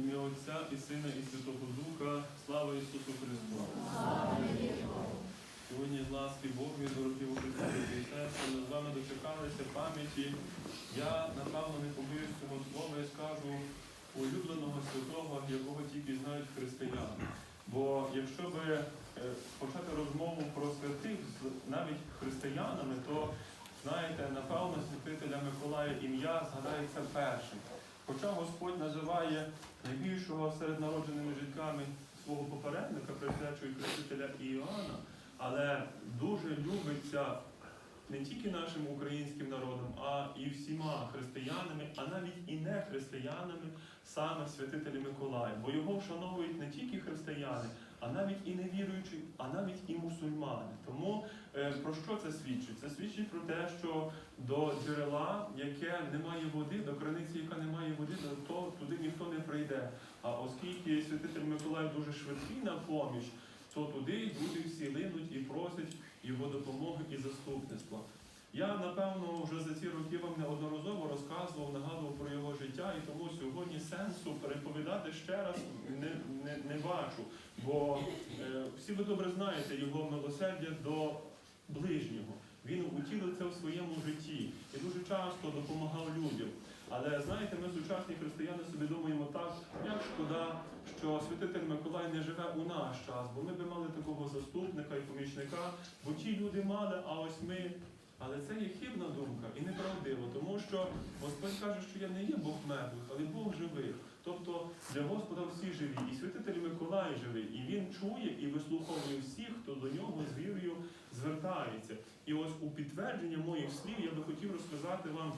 ім'я Отця і Сина, і Святого Духа. Слава Ісусу Христу! Сьогодні з ласки Божої, дорогі у брати ми з вами дочекалися пам'яті. Я, напевно, не побоюсь цього слова і скажу улюбленого святого, якого тільки знають християни. Бо якщо би е, почати розмову про святих з навіть християнами, то знаєте, напевно, святителя Миколая ім'я згадається першим. Хоча Господь називає найбільшого серед народженими жінками свого попередника, присвячує Хрестителя Іоанна, але дуже любиться не тільки нашим українським народом, а і всіма християнами, а навіть і не християнами, саме святителя Миколая. Бо його вшановують не тільки християни, а навіть і невіруючі, а навіть і мусульмани. Тому е, про що це свідчить? Це свідчить про те, що до джерела, яке не має води, до криниці, яка не має води, то туди ніхто не прийде. А оскільки святитель Миколай дуже швидкий на поміч, то туди люди всі линуть і просять його допомоги і заступництва. Я, напевно, вже за ці роки вам неодноразово розказував, нагадував про його життя, і тому сьогодні сенсу переповідати ще раз не, не, не бачу. Бо е, всі ви добре знаєте його милосердя до ближнього. Він утілив це в своєму житті і дуже часто допомагав людям. Але знаєте, ми сучасні християни собі думаємо так, як шкода, що святитель Миколай не живе у наш час, бо ми би мали такого заступника і помічника, бо ті люди мали, а ось ми. Але це є хибна думка і неправдиво, тому що Господь каже, що я не є Бог мертвих, але Бог живих. Тобто для Господа всі живі. І святитель Миколай живий, і він чує і вислуховує всіх, хто до нього з вірою звертається. І ось у підтвердження моїх слів я би хотів розказати вам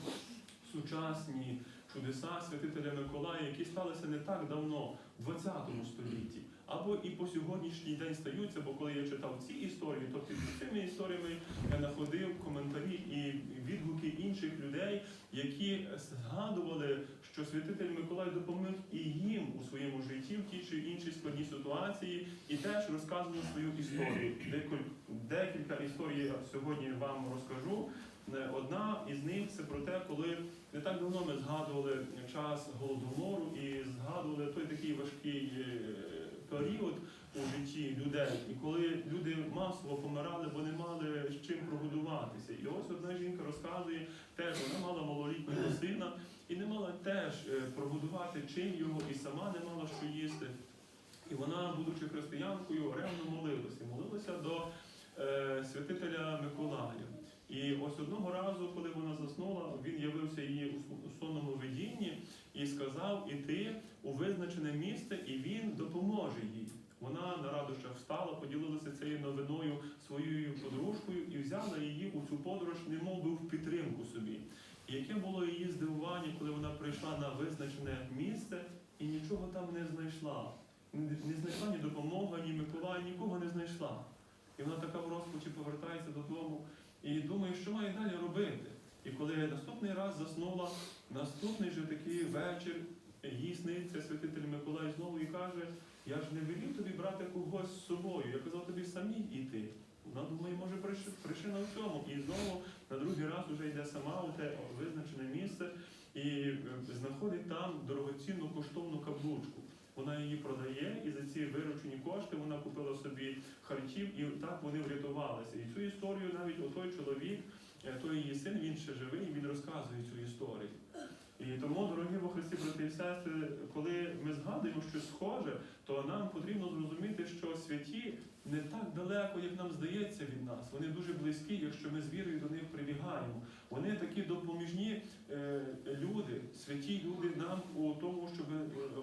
сучасні чудеса святителя Миколая, які сталися не так давно, в 20 столітті, або і по сьогоднішній день стаються, бо коли я читав ці історії, то під цими історіями я знаходив коментарі і відгуки інших людей, які згадували, що святитель Миколай допоміг і їм у своєму житті в тій чи іншій складній ситуації, і теж розказував свою історію. Декіль- Декілька історій сьогодні вам розкажу. Одна із них це про те, коли не так давно ми згадували час голодомору і згадували той такий важкий е, житті людей. І коли люди масово помирали, бо не мали з чим прогодуватися. І ось одна жінка розказує, теж вона мала малолітнього сина і не мала теж е, прогодувати чим його, і сама не мала що їсти. І вона, будучи християнкою, ревно молилася. Молилася до е, святителя Миколая. І ось одного разу, коли вона заснула, він явився су- у сонному видінні і сказав іти у визначене місце, і він допоможе їй. Вона на радощах встала, поділилася цією новиною своєю подружкою і взяла її у цю подорож, немов би в підтримку собі. І яке було її здивування, коли вона прийшла на визначене місце і нічого там не знайшла. Не знайшла ні допомоги, ні Миколая, нікого не знайшла. І вона така в розпачі повертається додому і думає, що має далі робити. І коли наступний раз заснула, наступний же такий вечір їй сниться святитель Миколай знову і каже, я ж не велів тобі брати когось з собою, я казав тобі самі йти. Вона думає, може причина в цьому. І знову на другий раз вже йде сама у те визначене місце і е, знаходить там дорогоцінну коштовну каблучку. Вона її продає, і за ці виручені кошти вона купила собі харчів, і так вони врятувалися. І цю історію навіть отой чоловік, е, той її син, він ще живий, і він розказує цю історію. І тому, дорогі во Христі, брати і сестри, коли ми згадуємо щось схоже, то нам потрібно зрозуміти, що святі не так далеко, як нам здається від нас. Вони дуже близькі, якщо ми з вірою до них прибігаємо. Вони такі допоміжні е, люди, святі люди нам у тому, щоб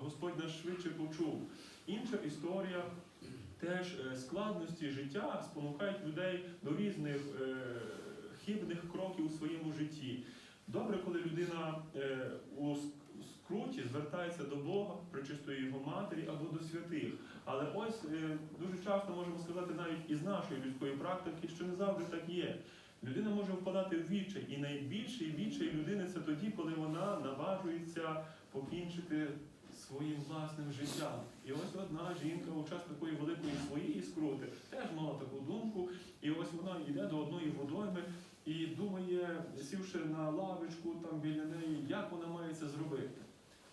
Господь нас швидше почув. Інша історія. Теж е, складності життя спонукають людей до різних е, хибних кроків у своєму житті. Добре, коли людина е, у скруті звертається до Бога, причистої його матері або до святих. Але ось е, дуже часто можемо сказати навіть із нашої людської практики, що не завжди так є. Людина може впадати в відчай, і найбільший відчай людини це тоді, коли вона наважується покінчити своїм власним життям. І ось одна жінка у час такої великої своєї скрути теж мала таку думку, і ось вона йде до одної водойми і думає, сівши на лавочку там біля неї, як вона має це зробити.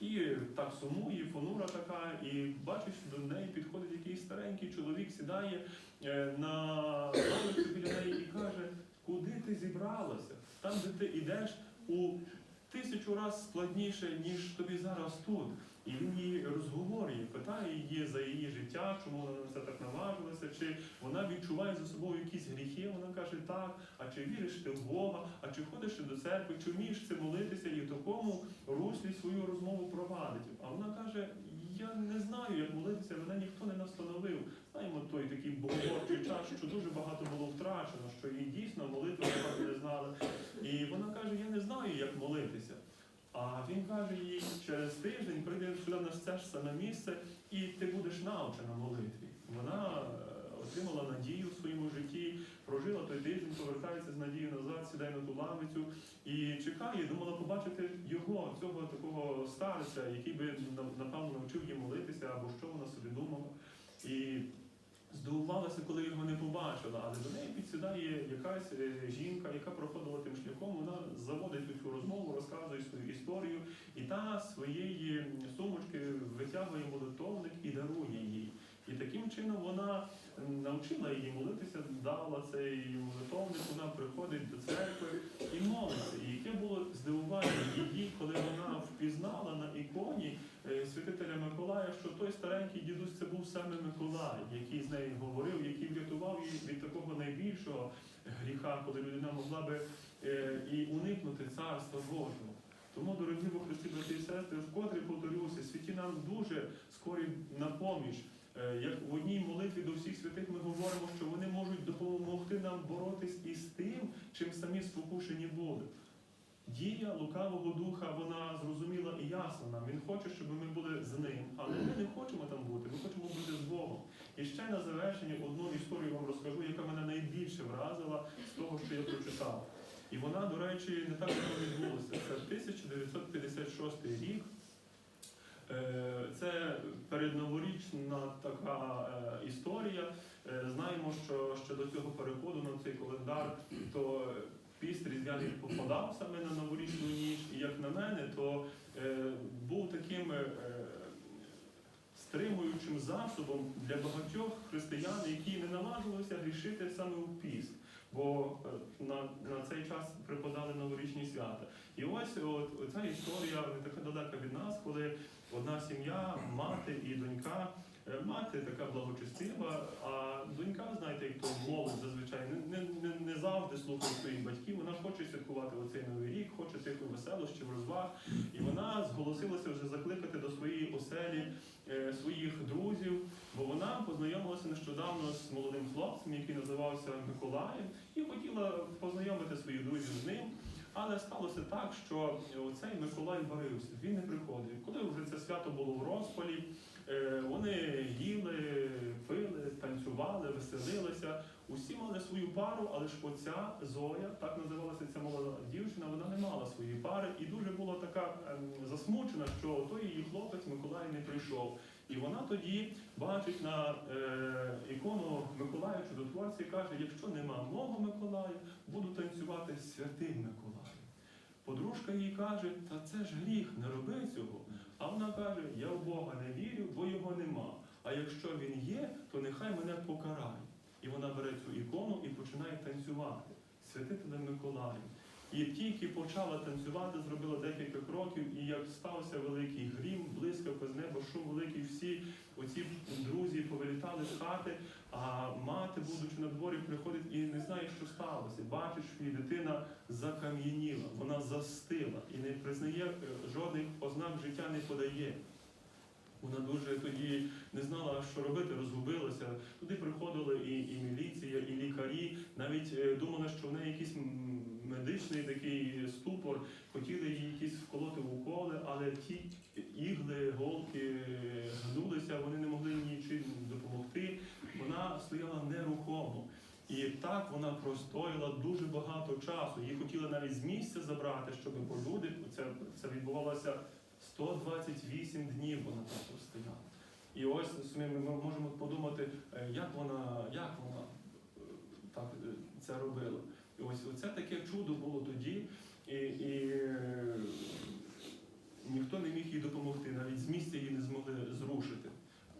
І так сумує, понура така, і бачиш, до неї підходить якийсь старенький чоловік, сідає е, на лавочку біля неї і каже, куди ти зібралася? Там, де ти йдеш у тисячу разів складніше, ніж тобі зараз тут. І він її розговорює, питає її за її життя, чому вона на це так наважилася, чи вона відчуває за собою якісь гріхи. Вона каже, так, а чи віриш ти в Бога, а чи ходиш ти до церкви, чи вмієш це молитися і в такому руслі свою розмову провадить. А вона каже: Я не знаю, як молитися, мене ніхто не настановив. Знаємо той такий боготворчий час, що дуже багато було втрачено, що і дійсно молитви не знали. І вона каже: Я не знаю, як молитися. А він каже їй, через тиждень прийде сюди на це ж саме місце, і ти будеш навчена молитві. Вона е, отримала надію в своєму житті, прожила той тиждень, повертається з надією назад, сідає на ту лавицю і чекає, думала побачити його, цього такого старця, який би на- напевно навчив її молитися, або що вона собі думала. І здивувалася, коли його не побачила, але до неї підсідає якась е, жінка, яка проходила тим шляхом. Вона заводить цю розмову, розказує свою історію, і та своєї сумочки витягує молитовник і дарує їй. І таким чином вона навчила її молитися, дала цей молитовник, вона приходить до церкви і молиться. І яке було здивування її, коли вона впізнала на іконі е, святителя Миколая, що той старенький дідусь це був саме Миколай, який з нею говорив, який врятував її від такого найбільшого гріха, коли людина могла би е, і уникнути царства Божого. Тому, дорогі во Христі, брати і сестри, вкотре повторюся, святі нам дуже скорі на поміч. Е, Як в одній молитві до всіх святих ми говоримо, що вони можуть допомогти нам боротись із тим, чим самі спокушені були. Дія лукавого духа, вона зрозуміла і ясна нам. Він хоче, щоб ми були з ним, але ми не хочемо там бути, ми хочемо бути з Богом. І ще на завершення одну історію вам розкажу, яка мене найбільше вразила з того, що я прочитав. І вона, до речі, не так давно відбулася. Це 1956 рік. Це передноворічна така е, історія. Е, Знаємо, що ще до цього переходу на цей календар, то піст різдвяний попадав саме на новорічну ніч. І як на мене, то е, був таким стримуючим засобом для багатьох християн, які не наважувалися грішити саме у піст. Бо е, на, на цей час припадали новорічні свята. І ось от, ця історія не така далека від нас, коли одна сім'я, мати і донька. Е, Мати така благочестива, а донька, знаєте, як то молодь зазвичай не, не, не, завжди слухає своїх батьків. Вона хоче святкувати оцей новий рік, хоче тих веселощів, розваг. І вона зголосилася вже закликати до своєї оселі е, своїх друзів, бо вона познайомилася нещодавно з молодим хлопцем, який називався Миколаєм, і хотіла познайомити своїх друзів з ним. Але сталося так, що оцей Миколай варився, він не приходив. Коли вже це свято було в розпалі, е, вони їли, пили, танцювали, веселилися. Усі мали свою пару, але ж оця Зоя, так називалася ця молода дівчина, вона не мала своєї пари і дуже була така ем, засмучена, що той її хлопець Миколай не прийшов. І вона тоді бачить на е, ікону Миколая чудотворця і каже: якщо нема мого Миколая, буду танцювати святим Миколаєм. Подружка їй каже, та це ж гріх, не роби цього. А вона каже: Я в Бога не вірю, бо його нема. А якщо він є, то нехай мене покарає. І вона бере цю ікону і починає танцювати святителем Миколаєм. І тільки почала танцювати, зробила декілька кроків, і як стався великий грім, блискавка з неба, шум великий, всі оці друзі повилітали з хати, а мати, будучи на дворі, приходить і не знає, що сталося. Бачить, що її дитина закам'яніла, вона застила і не признає е, жодних ознак життя не подає. Вона дуже тоді не знала, що робити, розгубилася. Туди приходили і, і міліція, і лікарі. Навіть е, думали, що в неї якийсь м, медичний такий ступор, хотіли їй якісь вколоти в уколи, але ті ігли, голки гнулися, вони не могли нічим допомогти. Вона стояла нерухомо. І так вона простояла дуже багато часу. Її хотіли навіть з місця забрати, щоб люди, це, це відбувалося 128 днів вона так простояла. І ось ми можемо подумати, е, як вона, як вона е, так е, це робила. І ось оце таке чудо було тоді. І, і е, ніхто не міг їй допомогти, навіть з місця її не змогли зрушити.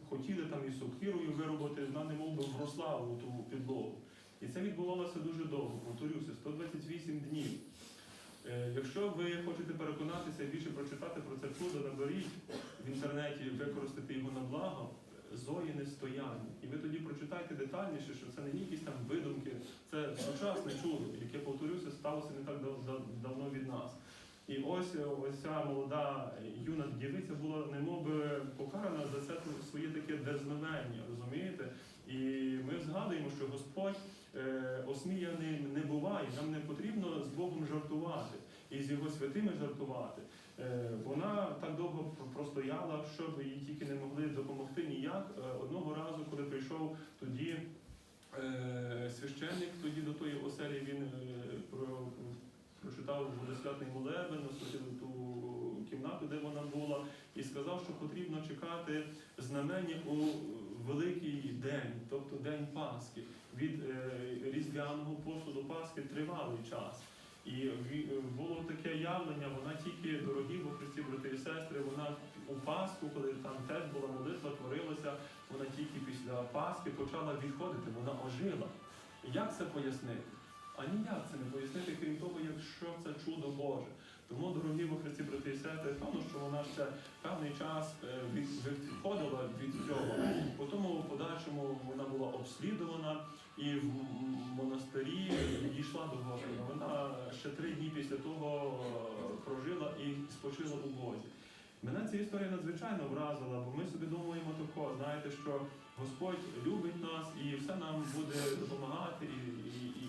Хотіли там і сокирою виробити, вона не мов би вросла у ту підлогу. І це відбувалося дуже довго, повторюся, 128 днів. Е, Якщо ви хочете переконатися і більше прочитати про це чудо, наберіть в інтернеті, використати його на благо, Зоїне стояння. І ви тоді прочитайте детальніше, що це не якісь там видумки, це сучасне чудо, яке, повторюся, сталося не так дав- дав- давно від нас. І ось е, ось ця молода юна дівиця була немоби покарана за це своє таке дерзновення, розумієте? І ми згадуємо, що Господь е, осміяний не буває, нам не потрібно з Богом жартувати і з його святими жартувати. Е, Вона так довго простояла, щоб їй тільки не могли допомогти ніяк. Е, Одного разу, коли прийшов тоді е, священник, тоді до тої оселі він прочитав водосвятний молебен, освятив ту кімнату, де вона була, і сказав, що потрібно чекати знамення у великий день, тобто день Пасхи. Від Різдвяного посту до Пасхи тривалий час. І було таке явлення, вона тільки, дорогі во Христі, брати і сестри, вона у Пасху, коли там теж була молитва, творилася, вона тільки після Пасхи почала відходити, вона ожила. Як це пояснити? А ніяк це не пояснити, крім того, якщо це чудо Боже. Тому, дорогі во Христі, брати і сестри, певно, що вона ще певний час е, відходила від цього. Потім у подальшому вона була обслідувана і в монастирі дійшла до Господа. Вона ще три дні після того е, прожила і спочила у Бозі. Мене ця історія надзвичайно вразила, бо ми собі думаємо тако, знаєте, що Господь любить нас і все нам буде допомагати і, і,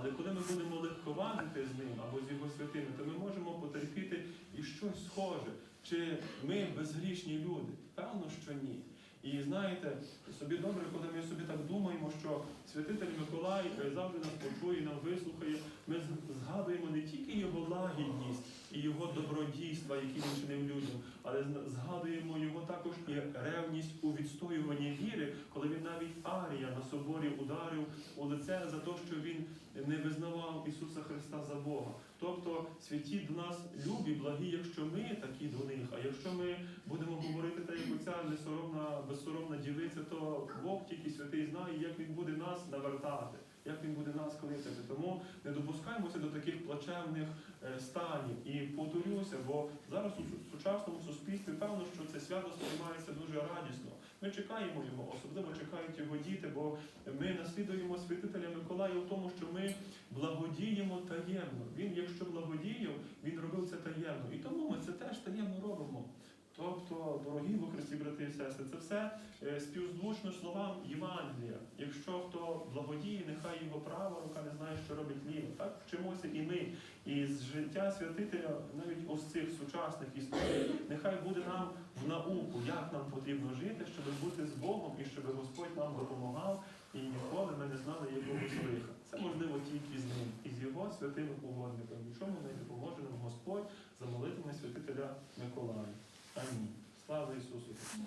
Але коли ми будемо легковажити з ним або з його святими, то ми можемо потерпіти і щось схоже. Чи ми безгрішні люди? Певно, що ні. І знаєте, собі добре, коли ми собі так думаємо, що святитель Миколай е, завжди нас почує, нам вислухає. Ми згадуємо не тільки його лагідність і його добродійства, які він чинив людям, але згадуємо його також і ревність у відстоюванні віри, коли він навіть Арія на соборі ударив у лице за те, що він не визнавав Ісуса Христа за Бога. Тобто святі до нас любі, благі, якщо ми такі до них, а якщо ми будемо говорити так, як оця несоромна, безсоромна дівиця, то Бог тільки святий знає, як він буде нас навертати, як він буде нас кликати. Тому не допускаємося до таких плачевних е, станів. І повторюся, бо зараз у сучасному суспільстві певно, що це свято сприймається дуже радісно. Ми чекаємо його, особливо чекають його діти, бо ми наслідуємо святителя Миколая в тому, що ми благодіємо таємно. Він, якщо благодіяв, він робив це таємно. І тому ми це теж таємно робимо. Тобто, дорогі во Христі, брати і сестри, це все е, співзвучно словам Євангелія. Якщо хто благодіє, нехай його права рука не знає, що робить ліва. Так вчимося і ми. І з життя святителя, навіть ось цих сучасних історій, нехай буде нам в науку, як нам потрібно жити, щоб бути з Богом і щоб Господь нам допомагав, і ніколи ми не знали якогось лиха. Це можливо тільки з ним і з його святими угодниками. Чому не допоможе нам Господь за молитвами святителя Миколая. Амінь. Слава Ісусу! Христу!